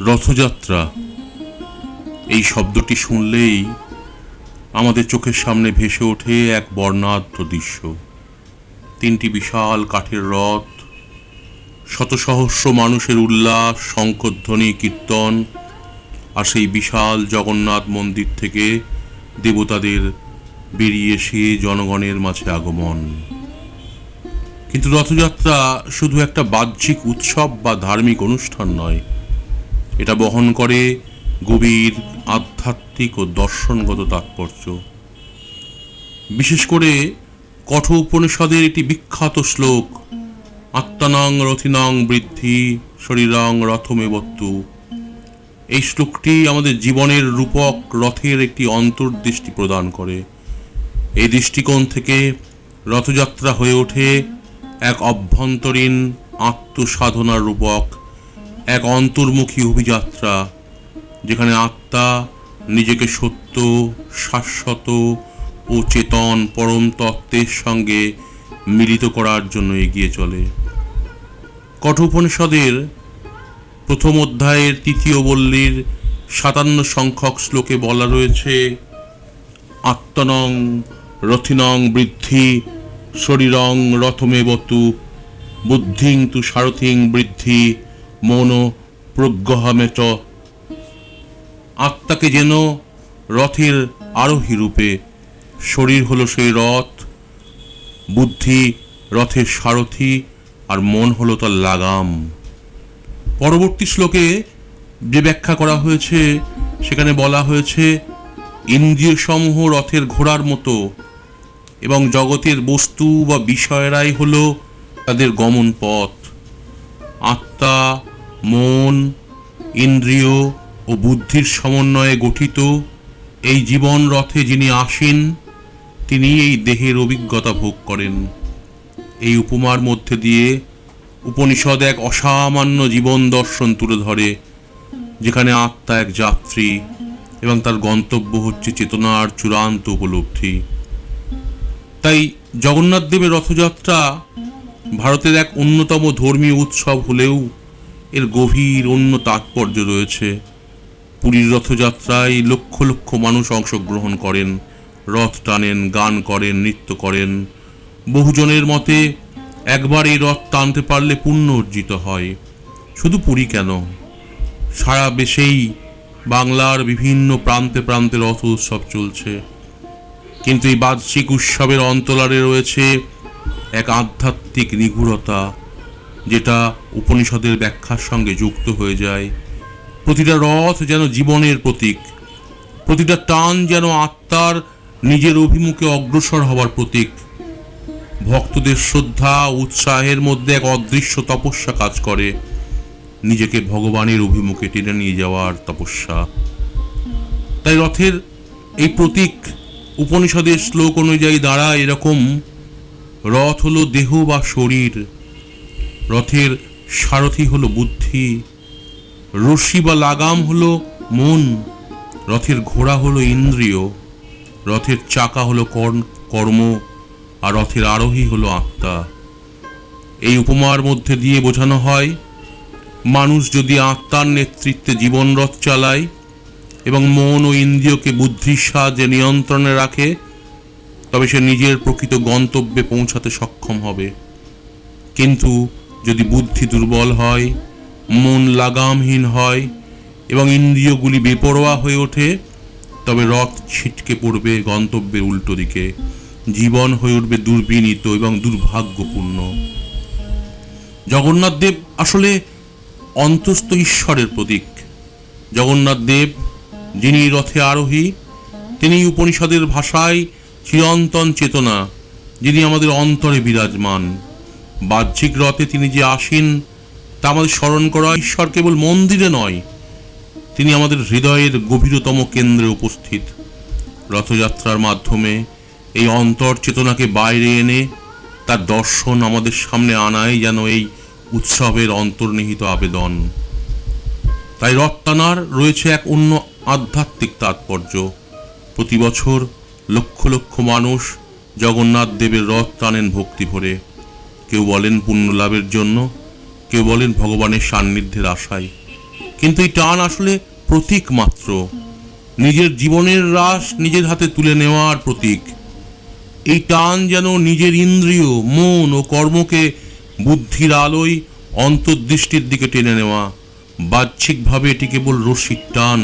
রথযাত্রা। এই শব্দটি শুনলেই আমাদের চোখের সামনে ভেসে ওঠে এক বর্ণাঢ্য দৃশ্য। তিনটি বিশাল কাঠের রথ, শত সহস্র মানুষের উল্লাস, শঙ্করধ্বনি, কীর্তন আর সেই বিশাল জগন্নাথ মন্দির থেকে দেবতাদের বেরিয়ে এসে জনগণের মাঝে আগমন। কিন্তু রথযাত্রা শুধু একটা বাহ্যিক উৎসব বা ধার্মিক অনুষ্ঠান নয় এটা বহন করে গভীর আধ্যাত্মিক ও দর্শনগত তাৎপর্য। বিশেষ করে কঠ উপনিষদের একটি বিখ্যাত শ্লোক, আত্মানাং রথিনাং বৃদ্ধি শরীরাং রথমেবত্তু। এই শ্লোকটি আমাদের জীবনের রূপক রথের একটি অন্তর্দৃষ্টি প্রদান করে। এই দৃষ্টিকোণ থেকে রথযাত্রা হয়ে ওঠে এক অভ্যন্তরীণ আত্মসাধনার রূপক এক অন্তর্মুখী অভিযাত্রা, যেখানে আত্মা নিজেকে সত্য, শাশ্বত ও চেতন পরম তত্ত্বের সঙ্গে মিলিত করার জন্য এগিয়ে চলে। কঠোপনিষদের প্রথম অধ্যায়ের তৃতীয় বল্লীর সাতান্ন সংখ্যক শ্লোকে বলা রয়েছে, আত্মনং রথিনং বৃদ্ধি, শরীরং রথমেবতু, বুদ্ধিং তু সারথিং বৃদ্ধি মন প্রজ্ঞহমেচ আত্মাকে যেন রথের আরোহী রূপে, শরীর হলো সেই রথ, বুদ্ধি রথের সারথি আর মন হলো তার লাগাম। পরবর্তী শ্লোকে যে ব্যাখ্যা করা হয়েছে, সেখানে বলা হয়েছে ইন্দ্রিয় সমূহ রথের ঘোড়ার মতো এবং জগতের বস্তু বা বিষয়েরাই হলো তাদের গমন পথ আত্মা মন, ইন্দ্রিয় ও বুদ্ধির সমন্বয়ে গঠিত এই জীবন রথে যিনি আসেন, তিনি এই দেহের অভিজ্ঞতা ভোগ করেন। এই উপমার মধ্যে দিয়ে উপনিষদ এক অসামান্য জীবন দর্শন তুলে ধরে, যেখানে আত্মা এক যাত্রী এবং তার গন্তব্য হচ্ছে চেতনার চূড়ান্ত উপলব্ধি। তাই জগন্নাথ দেবের রথযাত্রা ভারতের এক অন্যতম ধর্মীয় উৎসব হলেও এর গভীর অন্য তাৎপর্য রয়েছে। পুরীর রথযাত্রায় লক্ষ লক্ষ মানুষ অংশগ্রহণ করেন, রথ টানেন, গান করেন, নৃত্য করেন। বহুজনের মতে, একবার এই রথ টানতে পারলে পুণ্য অর্জিত হয়। শুধু পুরী কেন? সারা দেশেই বাংলার বিভিন্ন প্রান্তে প্রান্তে রথ উৎসব চলছে। কিন্তু এই বার্ষিক উৎসবের অন্তলারে রয়েছে এক আধ্যাত্মিক নিগূঢ়তা যেটা উপনিষদের ব্যাখ্যার সঙ্গে যুক্ত হয়ে যায়। প্রতিটা রথ যেন জীবনের প্রতীক। প্রতিটা টান যেন আত্মার নিজের অভিমুখে অগ্রসর হওয়ার প্রতীক। ভক্তদের শ্রদ্ধা উৎসাহের মধ্যে এক অদৃশ্য তপস্যা কাজ করে। নিজেকে ভগবানের অভিমুখে টেনে নিয়ে যাওয়ার তপস্যা। তাই রথের এই প্রতীক উপনিষদের শ্লোক অনুযায়ী দ্বারা এরকম রথ হলো দেহ বা শরীর। রথের সারথি হলো বুদ্ধি রশি বা লাগাম হলো মন, রথের ঘোড়া হলো ইন্দ্রিয়, রথের চাকা হলো কর্ম- কর্ম, আর রথের আরোহী হলো আত্মা। এই উপমার মধ্যে দিয়ে বোঝানো হয়, মানুষ যদি আত্মার নেতৃত্বে জীবন রথ চালায় এবং মন ও ইন্দ্রিয়কে বুদ্ধির সাহায্যে নিয়ন্ত্রণে রাখে, তবে সে নিজের প্রকৃত গন্তব্যে পৌঁছাতে সক্ষম হবে। কিন্তু যদি বুদ্ধি দুর্বল হয়, মন লাগামহীন হয় এবং ইন্দ্রিয়গুলি বেপরোয়া হয়ে ওঠে, তবে রথ ছিটকে পড়বে গন্তব্যের উল্টো দিকে। জীবন হয়ে উঠবে দুর্বিনীত এবং দুর্ভাগ্যপূর্ণ। জগন্নাথ দেব আসলে অন্তস্থ ঈশ্বরের প্রতীক। জগন্নাথ দেব, যিনি রথে আরোহী, তিনি উপনিষদের ভাষায় চিরন্তন চেতনা, যিনি আমাদের অন্তরে বিরাজমান। বাহ্যিক রথে তিনি যে আসেন, তা আমাদের স্মরণ করা ঈশ্বর কেবল মন্দিরে নয়, তিনি আমাদের হৃদয়ের গভীরতম কেন্দ্রে উপস্থিত। রথযাত্রার মাধ্যমে এই অন্তর চেতনাকে বাইরে এনে তার দর্শন আমাদের সামনে আনাই যেন এই উৎসবের অন্তর্নিহিত আবেদন। তাই রথ টানার রয়েছে এক অন্য আধ্যাত্মিক তাৎপর্য। প্রতি বছর লক্ষ লক্ষ মানুষ জগন্নাথ দেবের রথ টানেন ভক্তি ভরে। কেউ বলেন পুণ্য লাভের জন্য, কেউ বলেন ভগবানের সান্নিধ্যের আশায়। কিন্তু এই টান আসলে প্রতীক মাত্র। নিজের জীবনের রাস নিজের হাতে তুলে নেওয়ার প্রতীক। এই টান যেন নিজের ইন্দ্রিয়, মন ও কর্মকে বুদ্ধির আলোয় অন্তর্দৃষ্টির দিকে টেনে নেওয়া। বাহ্যিকভাবে এটি কেবল রসিক টান,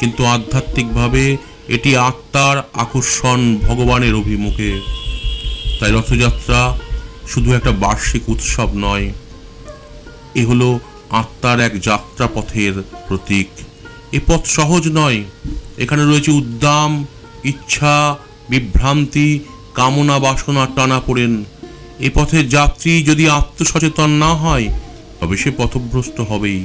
কিন্তু আধ্যাত্মিকভাবে এটি আত্মার আকর্ষণ ভগবানের অভিমুখে। তাই রথযাত্রা শুধু একটা বার্ষিক উৎসব নয়, এ হলো আত্মার এক যাত্রা পথের প্রতীক। এ পথ সহজ নয়, এখানে রয়েছে উদ্দাম, ইচ্ছা, বিভ্রান্তি, কামনা বাসনা টানা পড়েন। এ পথের যাত্রী যদি আত্মসচেতন না হয়, তবে সে পথভ্রষ্ট হবেই।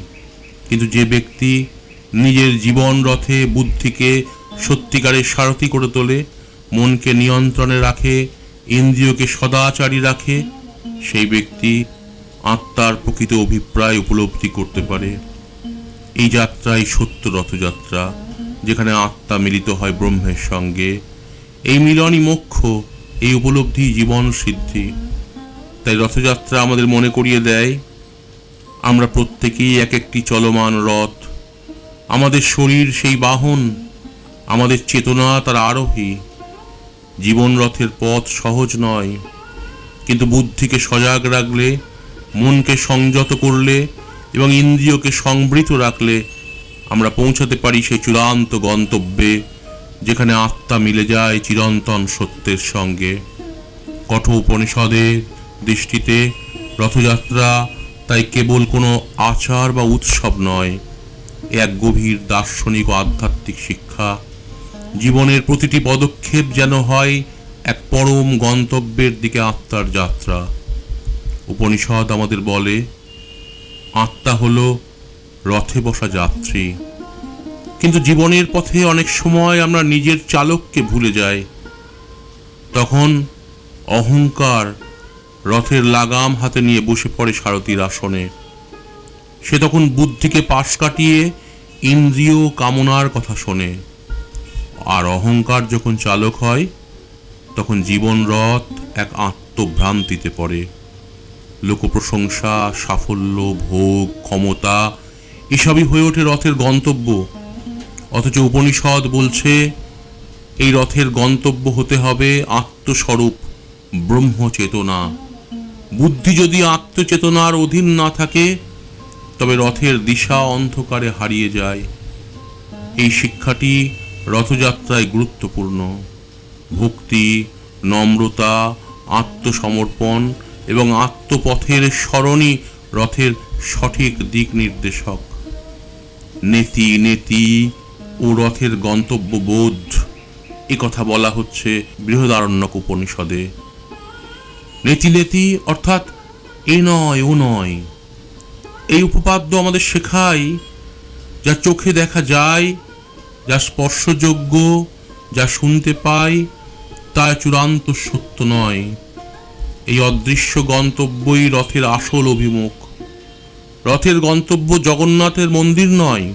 কিন্তু যে ব্যক্তি নিজের জীবন রথে বুদ্ধিকে সত্যিকারের সারথি করে তোলে, মনকে নিয়ন্ত্রণে রাখে ইন্দ্রিয়কে সদাচারী রাখে, সেই ব্যক্তি আত্মার প্রকৃত অভিপ্রায় উপলব্ধি করতে পারে। এই যাত্রাই সত্য রথযাত্রা, যেখানে আত্মা মিলিত হয় ব্রহ্মের সঙ্গে। এই মিলনই মোক্ষ, এই উপলব্ধি জীবন সিদ্ধি। তাই রথযাত্রা আমাদের মনে করিয়ে দেয়, আমরা প্রত্যেকেই এক একটি চলমান রথ। আমাদের শরীর সেই বাহন, আমাদের চেতনা তার আরোহী। জীবন রথের পথ সহজ নয়। কিন্তু বুদ্ধিকে সজাগ রাখলে, মনকে সংযত করলে এবং ইন্দ্রিয়কে সংবৃত রাখলে আমরা পৌঁছাতে পারি সেই চূড়ান্ত গন্তব্যে, যেখানে আত্মা মিলে যায় চিরন্তন সত্যের সঙ্গে। কঠোপনিষদের দৃষ্টিতে রথযাত্রা তাই কেবল কোনো আচার বা উৎসব নয় এক গভীর দার্শনিক ও আধ্যাত্মিক শিক্ষা। জীবনের প্রতিটি পদক্ষেপ যেন হয় এক পরম গন্তব্যের দিকে আত্মার যাত্রা। উপনিষদ আমাদের বলে, আত্মা হলো রথে বসা যাত্রী। কিন্তু জীবনের পথে অনেক সময় আমরা নিজের চালককে ভুলে যাই। তখন অহংকার রথের লাগাম হাতে নিয়ে বসে পড়ে সারথীর আসনে। সে তখন বুদ্ধিকে পাশ কাটিয়ে ইন্দ্রিয় কামনার কথা শোনে। আর অহংকার যখন চালক হয়, তখন জীবন রথ এক আত্মভ্রান্তিতে পড়ে। লোকপ্রশংসা, সাফল্য, ভোগ, ক্ষমতা, এসবই হয়ে ওঠে রথের গন্তব্য। অথচ উপনিষদ বলছে, এই রথের গন্তব্য হতে হবে আত্মস্বরূপ, ব্রহ্মচেতনা। বুদ্ধি যদি আত্মচেতনার অধীন না থাকে, তবে রথের দিশা অন্ধকারে হারিয়ে যায়। এই শিক্ষাটি রথযাত্রায় গুরুত্বপূর্ণ। ভক্তি, নম্রতা, আত্মসমর্পণ এবং আত্মপথের স্মরণই রথের সঠিক দিক নির্দেশক। নেতি নেতি ও রথের গন্তব্য বোধ এ কথা বলা হচ্ছে বৃহদারণ্যক উপনিষদে। নেতি নেতি অর্থাৎ এ নয়, ও নয়। এই উপপাদ্য আমাদের শেখায়, যা চোখে দেখা যায় যা স্পর্শযোগ্য, যা শুনতে পাই, তা চূড়ান্ত সত্য নয়। এই অদৃশ্য গন্তব্যই রথের আসল অভিমুখ। রথের গন্তব্য জগন্নাথের মন্দির নয়,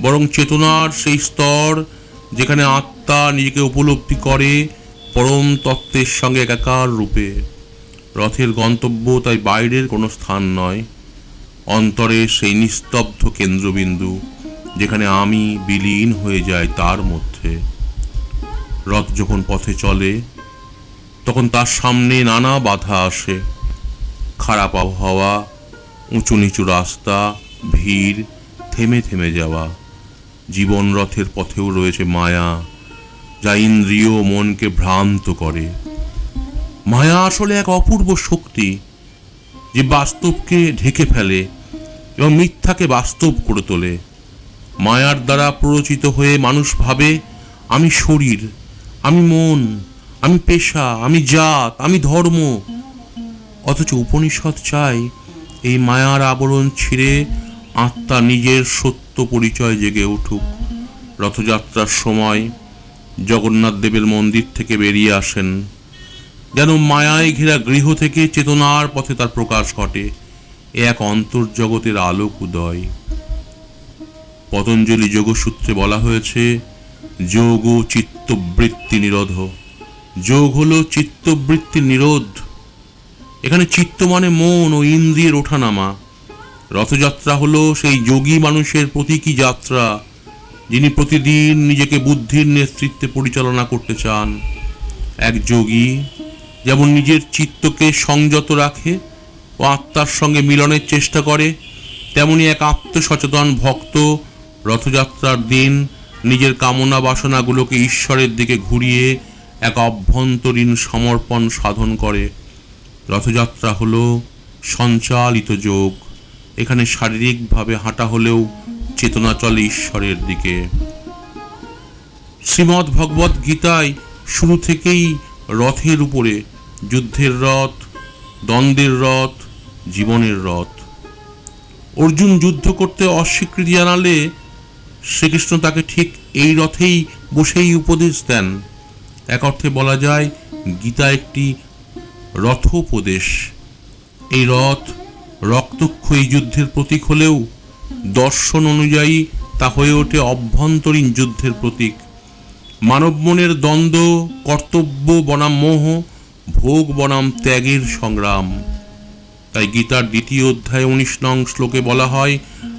বরং চেতনার সেই স্তর যেখানে আত্মা নিজেকে উপলব্ধি করে পরম তত্ত্বের সঙ্গে একাকার রূপে। রথের গন্তব্য তাই বাইরের কোনো স্থান নয় অন্তরে সেই নিস্তব্ধ কেন্দ্রবিন্দু। যেখানে আমি বিলীন হয়ে যাই তার মধ্যে। রথ যখন পথে চলে, তখন তার সামনে নানা বাধা আসে। খারাপ আবহাওয়া, উঁচু নিচু রাস্তা, ভিড়, থেমে থেমে যাওয়া। জীবন রথের পথেও রয়েছে মায়া, যা ইন্দ্রিয় মনকে ভ্রান্ত করে। মায়া আসলে এক অপূর্ব শক্তি, যে বাস্তবকে ঢেকে ফেলে এবং মিথ্যাকে বাস্তব করে তোলে। মায়ার দ্বারা প্ররোচিত হয়ে মানুষ ভাবে, আমি শরীর, আমি মন, আমি পেশা, আমি জাত, আমি ধর্ম। অথচ উপনিষদ চাই এই মায়ার আবরণ ছিঁড়ে আত্মা নিজের সত্য পরিচয় জেগে উঠুক। রথযাত্রার সময় জগন্নাথ দেবের মন্দির থেকে বেরিয়ে আসেন। যেন মায়ায় ঘেরা গৃহ থেকে চেতনার পথে তার প্রকাশ ঘটে। এক অন্তর্জগতের আলোক উদয়। পতঞ্জলি যোগসূত্রে বলা হয়েছে যোগ ও চিত্তবৃত্তি নিরোধ। যোগ হলো চিত্তবৃত্তি নিরোধ। এখানে চিত্ত মানে মন ও ইন্দ্রিয়ের ওঠানামা। রথযাত্রা হলো সেই যোগী মানুষের প্রতীকী যাত্রা, যিনি প্রতিদিন নিজেকে বুদ্ধির নেতৃত্বে পরিচালনা করতে চান। এক যোগী যেমন নিজের চিত্তকে সংযত রাখে ও আত্মার সঙ্গে মিলনের চেষ্টা করে, তেমনি এক আত্মসচেতন ভক্ত রথযাত্রার দিন নিজের কামনা বাসনাগুলোকে ঈশ্বরের দিকে ঘুরিয়ে এক অভ্যন্তরীণ সমর্পণ সাধন করে। রথযাত্রা হল সঞ্চালিত যোগ। এখানে শারীরিকভাবে হাঁটা হলেও চেতনা চলে ঈশ্বরের দিকে। শ্রীমদ্ ভগবত গীতায় শুরু থেকেই রথের উপরে, যুদ্ধের রথ, দ্বন্দ্বের রথ, জীবনের রথ। অর্জুন যুদ্ধ করতে অস্বীকৃতি জানালে শ্রীকৃষ্ণ তাকে ঠিক এই রথেই বসেই উপদেশ দেন। এক অর্থে বলা যায়, গীতা একটি রথোপদেশ। এই রথ রক্তক্ষয়ী যুদ্ধের প্রতীক হলেও দর্শন অনুযায়ী তা হয়ে ওঠে অভ্যন্তরীণ যুদ্ধের প্রতীক। মানব মনের দ্বন্দ্ব, কর্তব্য বনাম মোহ, ভোগ বনাম ত্যাগের সংগ্রাম। তাই গীতার দ্বিতীয় অধ্যায় উনিশ নং শ্লোকে বলা হয়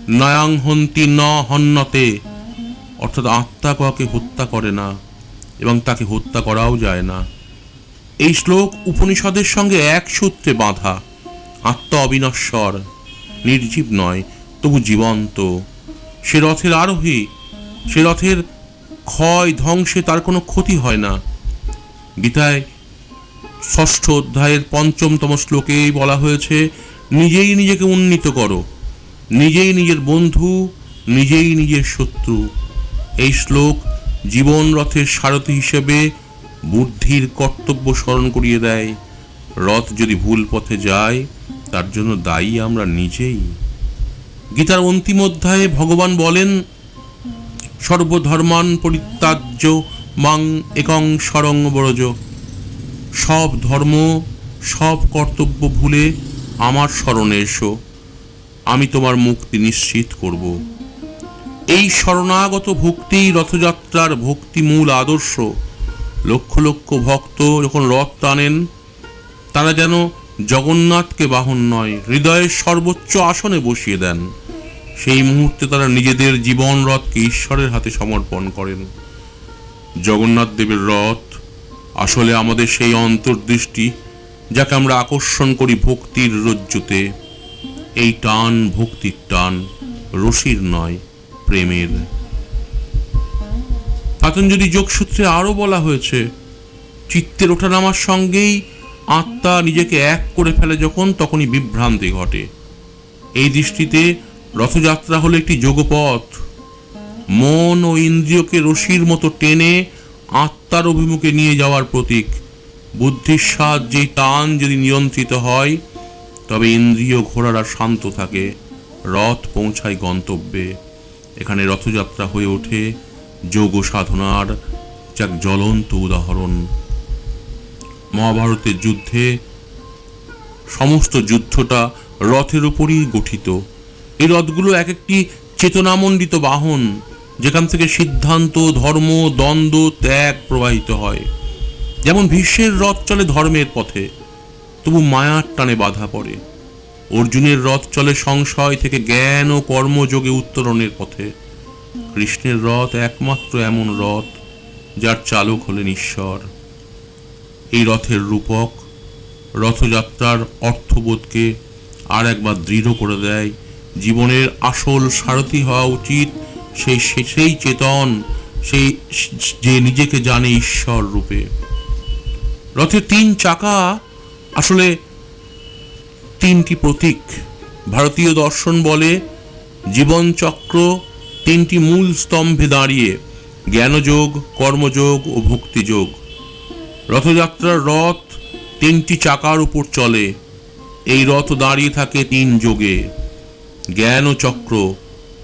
নয়াং হন্তি ন হন্যতে অর্থাৎ আত্মা কাউকে হত্যা করে না, এবং তাকে হত্যা করাও যায় না। এই শ্লোক উপনিষদের সঙ্গে এক সূত্রে বাঁধা। আত্মা অবিনশ্বর, নির্জীব নয়, তবু জীবন্ত। সে রথের আরোহী, সে রথের ক্ষয় ধ্বংসে তার কোনো ক্ষতি হয় না। গীতায় ষষ্ঠ অধ্যায়ের পঞ্চমতম শ্লোকেই বলা হয়েছে, নিজেই নিজেকে উন্নীত করো। নিজেই নিজের বন্ধু, নিজেই নিজের শত্রু। এই শ্লোক জীবন রথের সারথি হিসেবে বুদ্ধির কর্তব্য স্মরণ করিয়ে দেয়। রথ যদি ভুল পথে যায়, তার জন্য দায়ী আমরা নিজেই। গীতার অন্তিম অধ্যায়ে ভগবান বলেন, সর্বধর্মান পরিত্যাজ্য মাং একং সরং বরজ। সব ধর্ম, সব কর্তব্য ভুলে আমার স্মরণে এসো। আমি তোমার মুক্তি নিশ্চিত করব। এই শরণাগত ভক্তি, রথযাত্রার ভক্তি মূল আদর্শ, লক্ষ লক্ষ ভক্ত যখন রথ টানেন, তারা যেন জগন্নাথকে বাহন নয় হৃদয়ের সর্বোচ্চ আসনে বসিয়ে দেন। সেই মুহূর্তে তারা নিজেদের জীবন রথকে ঈশ্বরের হাতে সমর্পণ করেন। জগন্নাথ দেবের রথ আসলে আমাদের সেই অন্তর্দৃষ্টি, যাকে আমরা আকর্ষণ করি ভক্তির রজ্জুতে। এই টান ভক্তির টান রশির নয়, প্রেমের। পাতঞ্জলি যোগসূত্রে আরও বলা হয়েছে, চিত্তের ওঠানামার সঙ্গেই আত্মা নিজেকে এক করে ফেলে যখন, তখনই বিভ্রান্তি ঘটে। এই দৃষ্টিতে রথযাত্রা হলো একটি যোগপথ। মন ও ইন্দ্রিয়কে রশির মতো টেনে আত্মার অভিমুখে নিয়ে যাওয়ার প্রতীক। বুদ্ধির সাহায্যে টান যদি নিয়ন্ত্রিত হয় তবে ইন্দ্রিয় ঘোড়ারা শান্ত থাকে, রথ পৌঁছায় গন্তব্যে। এখানে রথযাত্রা হয়ে ওঠে যোগ সাধনার যাক জ্বলন্ত উদাহরণ। মহাভারতের যুদ্ধে সমস্ত যুদ্ধটা রথের উপরই গঠিত। এই রথগুলো এক একটি চেতনামণ্ডিত বাহন, যেখান থেকে সিদ্ধান্ত, ধর্ম, দ্বন্দ্ব, ত্যাগ প্রবাহিত হয়। যেমন ভীষ্মের রথ চলে ধর্মের পথে তবু মায়ার টানে বাধা পড়ে। অর্জুনের রথ চলে সংশয় থেকে জ্ঞান ও কর্মযোগে উত্তরণের পথে। কৃষ্ণের রথ একমাত্র এমন রথ যার চালক হলেন ঈশ্বর। এই রথের রূপক রথযাত্রার অর্থবোধকে আর একবার দৃঢ় করে দেয়। জীবনের আসল সারথি হওয়া উচিত সেই সেই চেতন, সেই যে নিজেকে জানে ঈশ্বর রূপে। রথের তিন চাকা আসলে তিনটি প্রতীক ভারতীয় দর্শন বলে জীবনচক্র তিনটি মূল স্তম্ভে দাঁড়িয়ে জ্ঞানযোগ, কর্মযোগ ও ভক্তিযোগ। রথযাত্রার রথ তিনটি চাকার উপর চলে। এই রথ দাঁড়িয়ে থাকে তিন যোগে। জ্ঞান ও চক্র,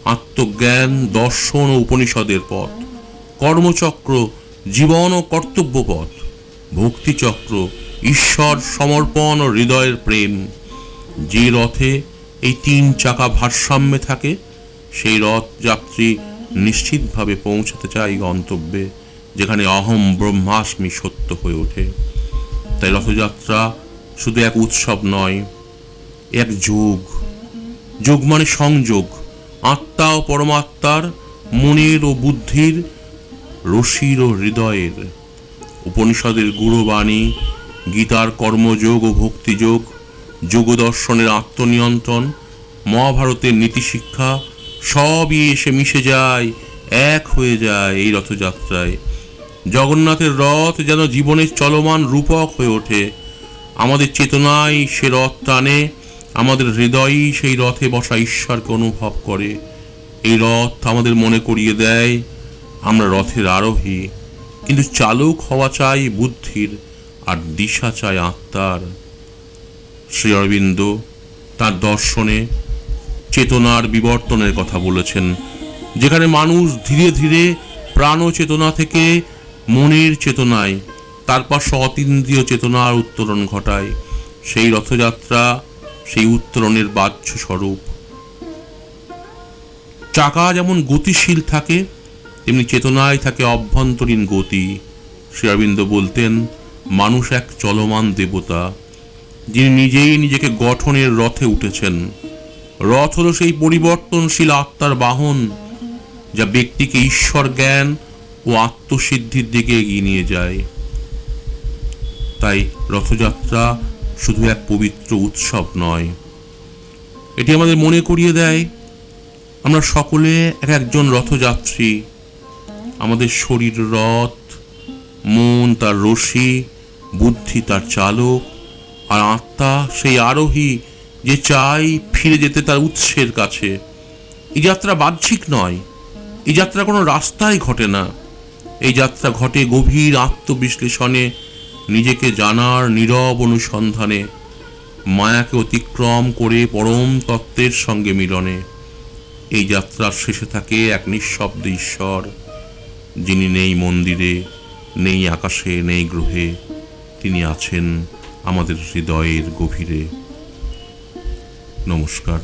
আত্মজ্ঞান, দর্শন ও উপনিষদের পথ। কর্মচক্র, জীবন ও কর্তব্য পথ। ভক্তিচক্র ঈশ্বর সমর্পণ ও হৃদয়ের প্রেম। যে রথে এই তিন চাকা ভারসাম্যে থাকে, সেই রথ যাত্রী নিশ্চিতভাবে পৌঁছাতে চায় গন্তব্যে, যেখানে অহম ব্রহ্মাস্মি সত্য হয়ে ওঠে। তাই রথযাত্রা শুধু এক উৎসব নয়, এক যোগ। যোগ মানে সংযোগ। আত্মা ও পরমাত্মার মনের ও বুদ্ধির রশির ও হৃদয়ের। উপনিষদের গুরুবাণী গীতার কর্মযোগ ও ভক্তিযোগ, যোগদর্শনের আত্মনিয়ন্ত্রণ, মহাভারতের নীতিশিক্ষা, সবই এসে মিশে যায়, এক হয়ে যায় এই রথযাত্রায়। জগন্নাথের রথ যেন জীবনের চলমান রূপক হয়ে ওঠে। আমাদের চেতনায় সে রথ টানে, আমাদের হৃদয়ই সেই রথে বসা ঈশ্বরকে অনুভব করে। এই রথ আমাদের মনে করিয়ে দেয়, আমরা রথের আরোহী। কিন্তু চালক হওয়া চাই বুদ্ধির। আর দিশা চায় আত্মার। শ্রী অরবিন্দ তার দর্শনে চেতনার বিবর্তনের কথা বলেছেন, যেখানে মানুষ ধীরে ধীরে প্রাণ চেতনা থেকে মনের চেতনায়, তারপর অতীন্দ্রিয় চেতনার উত্তরণ ঘটায়। সেই রথযাত্রা সেই উত্তরণের বাহ্য স্বরূপ চাকা যেমন গতিশীল থাকে, তেমনি চেতনায় থাকে অভ্যন্তরীণ গতি। শ্রী অরবিন্দ বলতেন মানুষ এক চলমান দেবতা, যিনি নিজেই নিজেকে গঠনের রথে উঠেছেন। রথ হলো সেই পরিবর্তনশীল আত্মার বাহন, যা ব্যক্তিকে ঈশ্বর জ্ঞান ও আত্মসিদ্ধির দিকে এগিয়ে নিয়ে যায়। তাই রথযাত্রা শুধু এক পবিত্র উৎসব নয়। এটি আমাদের মনে করিয়ে দেয়, আমরা সকলে এক একজন রথযাত্রী। আমাদের শরীর রথ, মন তার রশি বুদ্ধি তার চালক, আর আত্মা সেই আরোহী যে চাই ফিরে যেতে তার উৎসের কাছে। এই যাত্রা বাহ্যিক নয়, এই যাত্রা কোনো রাস্তায় ঘটে না। এই যাত্রা ঘটে গভীর আত্মবিশ্লেষণে, নিজেকে জানার নীরব অনুসন্ধানে, মায়াকে অতিক্রম করে পরম তত্ত্বের সঙ্গে মিলনে। এই যাত্রার শেষে থাকে এক নিঃশব্দ ঈশ্বর, যিনি নেই মন্দিরে, নেই আকাশে, নেই গ্রহে। তিনি আছেন আমাদের হৃদয়ের গভীরে। নমস্কার।